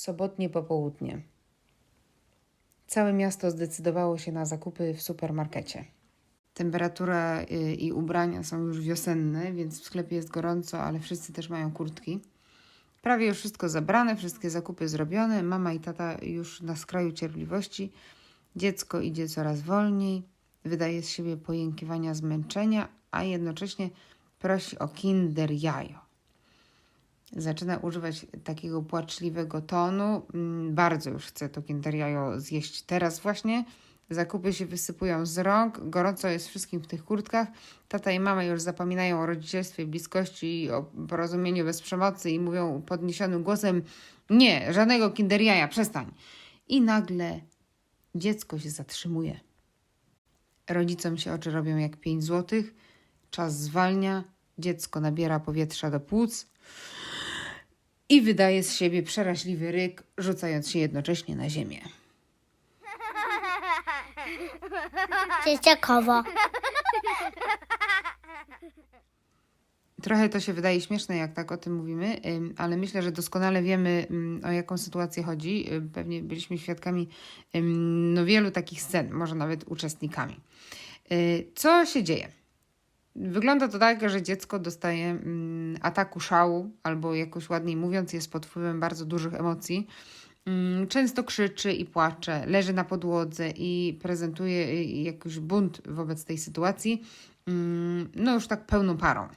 Sobotnie popołudnie. Całe miasto zdecydowało się na zakupy w supermarkecie. Temperatura y, i ubrania są już wiosenne, więc w sklepie jest gorąco, ale wszyscy też mają kurtki. Prawie już wszystko zabrane, wszystkie zakupy zrobione. Mama i tata już na skraju cierpliwości. Dziecko idzie coraz wolniej, wydaje z siebie pojękiwania zmęczenia, a jednocześnie prosi o kinder jajo. Zaczyna używać takiego płaczliwego tonu. Mm, Bardzo już chce to kinder jajo zjeść teraz właśnie. Zakupy się wysypują z rąk, gorąco jest wszystkim w tych kurtkach. Tata i mama już zapominają o rodzicielstwie, bliskości i o porozumieniu bez przemocy i mówią podniesionym głosem: Nie, żadnego kinder jaja, przestań. I nagle dziecko się zatrzymuje. Rodzicom się oczy robią jak 5 złotych, czas zwalnia, dziecko nabiera powietrza do płuc i wydaje z siebie przeraźliwy ryk, rzucając się jednocześnie na ziemię. Dzieciakowo. Trochę to się wydaje śmieszne, jak tak o tym mówimy, ale myślę, że doskonale wiemy, ym, o jaką sytuację chodzi. Pewnie byliśmy świadkami no, wielu takich scen, może nawet uczestnikami. Y, Co się dzieje? Wygląda to tak, że dziecko dostaje mm, ataku szału, albo jakoś ładniej mówiąc, jest pod wpływem bardzo dużych emocji. Mm, Często krzyczy i płacze, leży na podłodze i prezentuje y, jakiś bunt wobec tej sytuacji, mm, no już tak pełną parą.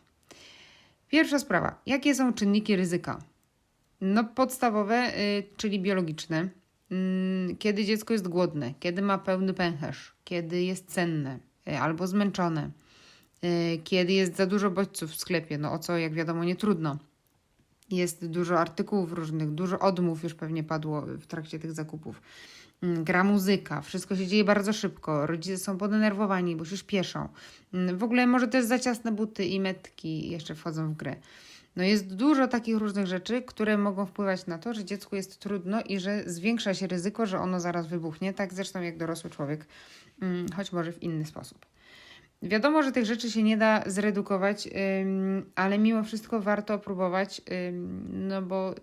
Pierwsza sprawa. Jakie są czynniki ryzyka? No, podstawowe, y, czyli biologiczne. Kiedy dziecko jest głodne, kiedy ma pełny pęcherz, kiedy jest cenne y, albo zmęczone, kiedy jest za dużo bodźców w sklepie, no o co jak wiadomo nie trudno. Jest dużo artykułów różnych, dużo odmów już pewnie padło w trakcie tych zakupów. Mm, Gra muzyka, wszystko się dzieje bardzo szybko, rodzice są podenerwowani, bo się śpieszą. Mm, W ogóle może też za ciasne buty i metki jeszcze wchodzą w grę. No jest dużo takich różnych rzeczy, które mogą wpływać na to, że dziecku jest trudno i że zwiększa się ryzyko, że ono zaraz wybuchnie, tak zresztą jak dorosły człowiek, mm, choć może w inny sposób. Wiadomo, że tych rzeczy się nie da zredukować, ale mimo wszystko warto próbować, no bo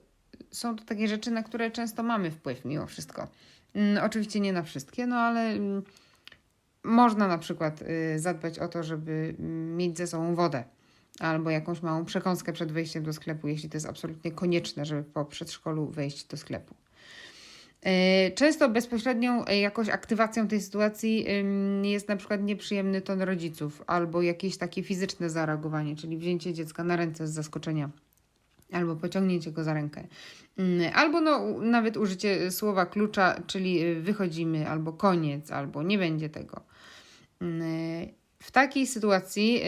są to takie rzeczy, na które często mamy wpływ mimo wszystko. Mm, Oczywiście nie na wszystkie, no ale można na przykład y, zadbać o to, żeby mieć ze sobą wodę albo jakąś małą przekąskę przed wejściem do sklepu, jeśli to jest absolutnie konieczne, żeby po przedszkolu wejść do sklepu. Y, Często bezpośrednią y, jakąś aktywacją tej sytuacji jest na przykład nieprzyjemny ton rodziców albo jakieś takie fizyczne zareagowanie, czyli wzięcie dziecka na ręce z zaskoczenia albo pociągnięcie go za rękę. Mm, Albo no, nawet użycie słowa klucza, czyli y, wychodzimy, albo koniec, albo nie będzie tego. Mm, W takiej sytuacji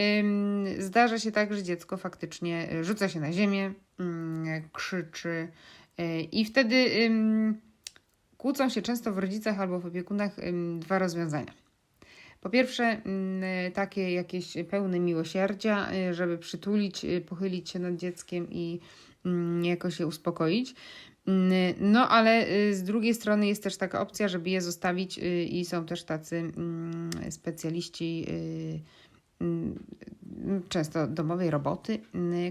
zdarza się tak, że dziecko faktycznie rzuca się na ziemię, ym, krzyczy i wtedy kłócą się często w rodzicach albo w opiekunach dwa rozwiązania. Po pierwsze, takie jakieś pełne miłosierdzia, y, żeby przytulić, y, pochylić się nad dzieckiem i jakoś je uspokoić. No, ale y, z drugiej strony jest też taka opcja, żeby je zostawić i są też tacy specjaliści często domowej roboty,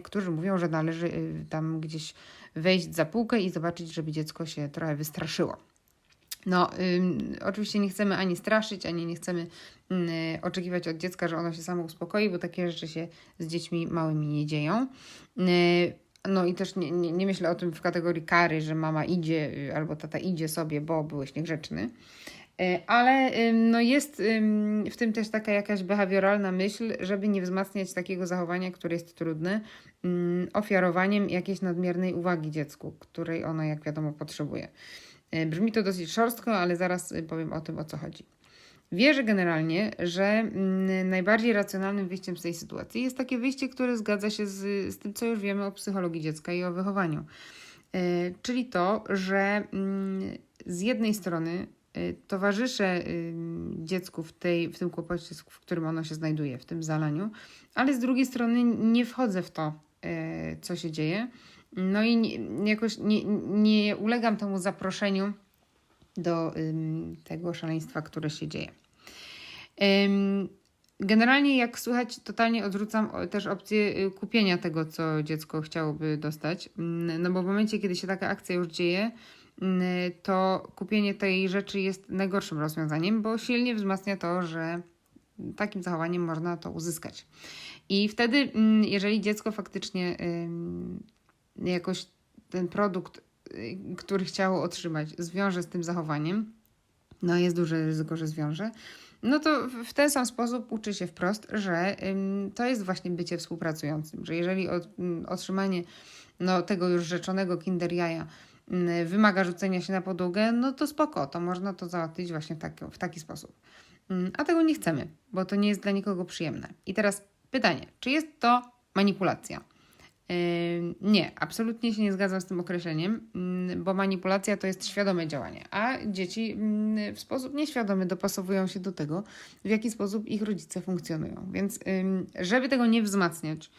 którzy mówią, że należy tam gdzieś wejść za półkę i zobaczyć, żeby dziecko się trochę wystraszyło. No, ym, oczywiście nie chcemy ani straszyć, ani nie chcemy ym, oczekiwać od dziecka, że ono się samo uspokoi, bo takie rzeczy się z dziećmi małymi nie dzieją. Y, no i też nie, nie, nie myślę o tym w kategorii kary, że mama idzie y, albo tata idzie sobie, bo byłeś niegrzeczny. Y, Ale no jest w tym też taka jakaś behawioralna myśl, żeby nie wzmacniać takiego zachowania, które jest trudne, ofiarowaniem jakiejś nadmiernej uwagi dziecku, której ono, jak wiadomo, potrzebuje. Y, Brzmi to dosyć szorstko, ale zaraz y, powiem o tym, o co chodzi. Wierzę generalnie, że mm, najbardziej racjonalnym wyjściem z tej sytuacji jest takie wyjście, które zgadza się z, z tym, co już wiemy o psychologii dziecka i o wychowaniu. Y, Czyli to, że mm, z jednej strony towarzyszę y, dziecku w, tej, w tym kłopocie, w którym ono się znajduje, w tym zalaniu, ale z drugiej strony nie wchodzę w to, co się dzieje. No i nie, jakoś nie, nie ulegam temu zaproszeniu do ym, tego szaleństwa, które się dzieje. Ym, Generalnie, jak słychać, totalnie odrzucam też opcję y, kupienia tego, co dziecko chciałoby dostać. No bo w momencie, kiedy się taka akcja już dzieje, to kupienie tej rzeczy jest najgorszym rozwiązaniem, bo silnie wzmacnia to, że takim zachowaniem można to uzyskać. I wtedy, jeżeli dziecko faktycznie jakoś ten produkt, y, który chciało otrzymać, zwiąże z tym zachowaniem, no jest duże ryzyko, że zwiąże, no to w- ten sam sposób uczy się wprost, że to jest właśnie bycie współpracującym, że jeżeli ym, otrzymanie no, tego już rzeczonego kinder jaja ym, wymaga rzucenia się na podłogę, no to spoko, to można to załatwić właśnie w taki, w taki sposób. Ym, A tego nie chcemy, bo to nie jest dla nikogo przyjemne. I teraz pytanie, czy jest to manipulacja? Nie, absolutnie się nie zgadzam z tym określeniem, ym, bo manipulacja to jest świadome działanie, a dzieci ym, w sposób nieświadomy dopasowują się do tego, w jaki sposób ich rodzice funkcjonują. Więc, żeby tego nie wzmacniać,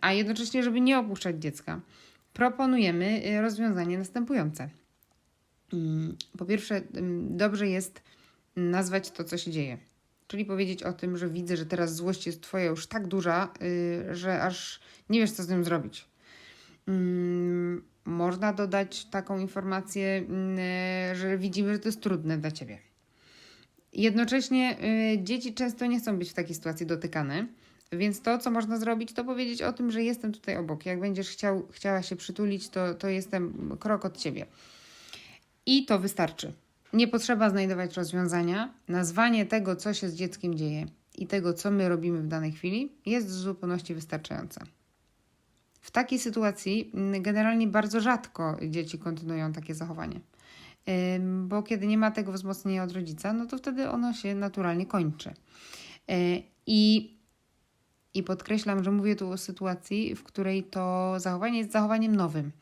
a jednocześnie, żeby nie opuszczać dziecka, proponujemy y, rozwiązanie następujące. Po pierwsze, dobrze jest nazwać to, co się dzieje. Czyli powiedzieć o tym, że widzę, że teraz złość jest Twoja już tak duża, yy, że aż nie wiesz, co z nią zrobić. Mm, można dodać taką informację, yy, że widzimy, że to jest trudne dla Ciebie. Jednocześnie yy, dzieci często nie chcą być w takiej sytuacji dotykane, więc to, co można zrobić, to powiedzieć o tym, że jestem tutaj obok. Jak będziesz chciał, chciała się przytulić, to, to jestem krok od Ciebie. I to wystarczy. Nie potrzeba znajdować rozwiązania. Nazwanie tego, co się z dzieckiem dzieje i tego, co my robimy w danej chwili, jest w zupełności wystarczające. W takiej sytuacji mm, generalnie bardzo rzadko dzieci kontynuują takie zachowanie. Bo kiedy nie ma tego wzmocnienia od rodzica, no to wtedy ono się naturalnie kończy. Yy, I, I podkreślam, że mówię tu o sytuacji, w której to zachowanie jest zachowaniem nowym,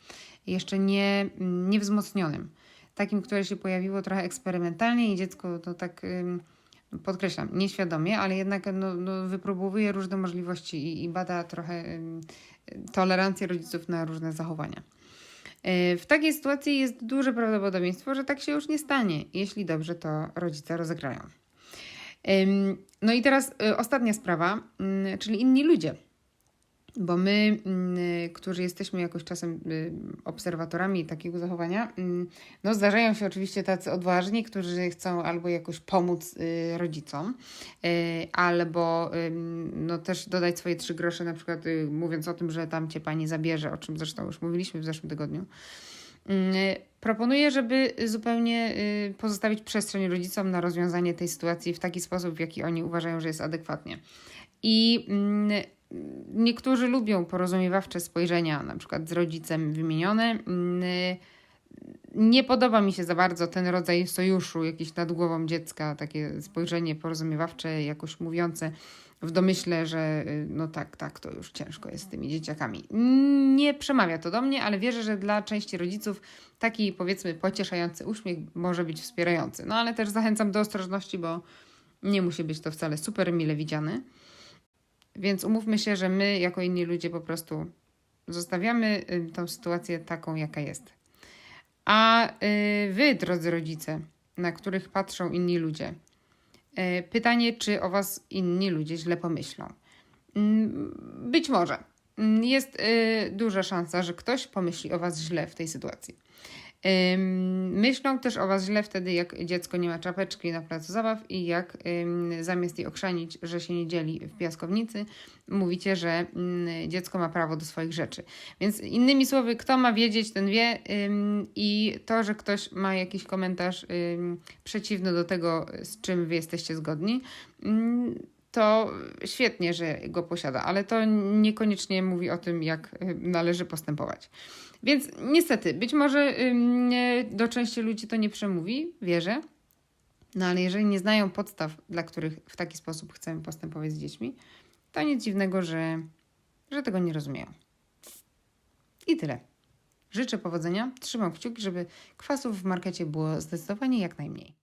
jeszcze nie, niewzmocnionym takim, które się pojawiło trochę eksperymentalnie i dziecko to tak podkreślam, nieświadomie, ale jednak no, no, wypróbowuje różne możliwości i, i bada trochę tolerancję rodziców na różne zachowania. Yy, W takiej sytuacji jest duże prawdopodobieństwo, że tak się już nie stanie, jeśli dobrze to rodzice rozegrają. No i teraz y, ostatnia sprawa, mm, czyli inni ludzie. Bo my, mm, którzy jesteśmy jakoś czasem y, obserwatorami takiego zachowania, mm, no zdarzają się oczywiście tacy odważni, którzy chcą albo jakoś pomóc y, rodzicom, y, albo no też dodać swoje trzy grosze, na przykład mówiąc o tym, że tam cię pani zabierze, o czym zresztą już mówiliśmy w zeszłym tygodniu. Mm, Proponuję, żeby zupełnie pozostawić przestrzeń rodzicom na rozwiązanie tej sytuacji w taki sposób, w jaki oni uważają, że jest adekwatnie. I niektórzy lubią porozumiewawcze spojrzenia, na przykład z rodzicem wymienione. Mm, Nie podoba mi się za bardzo ten rodzaj sojuszu, jakiś nad głową dziecka, takie spojrzenie porozumiewawcze, jakoś mówiące w domyśle, że y, no tak, tak, to już ciężko jest z tymi dzieciakami. Nie przemawia to do mnie, ale wierzę, że dla części rodziców taki powiedzmy pocieszający uśmiech może być wspierający. No ale też zachęcam do ostrożności, bo nie musi być to wcale super mile widziane. Więc umówmy się, że my, jako inni ludzie, po prostu zostawiamy y, tą sytuację taką, jaka jest. A y, wy, drodzy rodzice, na których patrzą inni ludzie, y, pytanie, czy o was inni ludzie źle pomyślą. Mm, Być może. Mm, Jest duża szansa, że ktoś pomyśli o was źle w tej sytuacji. Myślą też o Was źle wtedy, jak dziecko nie ma czapeczki na placu zabaw i jak zamiast jej okrzanić, że się nie dzieli w piaskownicy, mówicie, że ym, dziecko ma prawo do swoich rzeczy. Więc innymi słowy, kto ma wiedzieć, ten wie i to, że ktoś ma jakiś komentarz przeciwny do tego, z czym Wy jesteście zgodni, to świetnie, że go posiada, ale to niekoniecznie mówi o tym, jak należy postępować. Więc niestety, być może do części ludzi to nie przemówi, wierzę, no ale jeżeli nie znają podstaw, dla których w taki sposób chcemy postępować z dziećmi, to nic dziwnego, że, że tego nie rozumieją. I tyle. Życzę powodzenia, trzymam kciuki, żeby kwasów w markecie było zdecydowanie jak najmniej.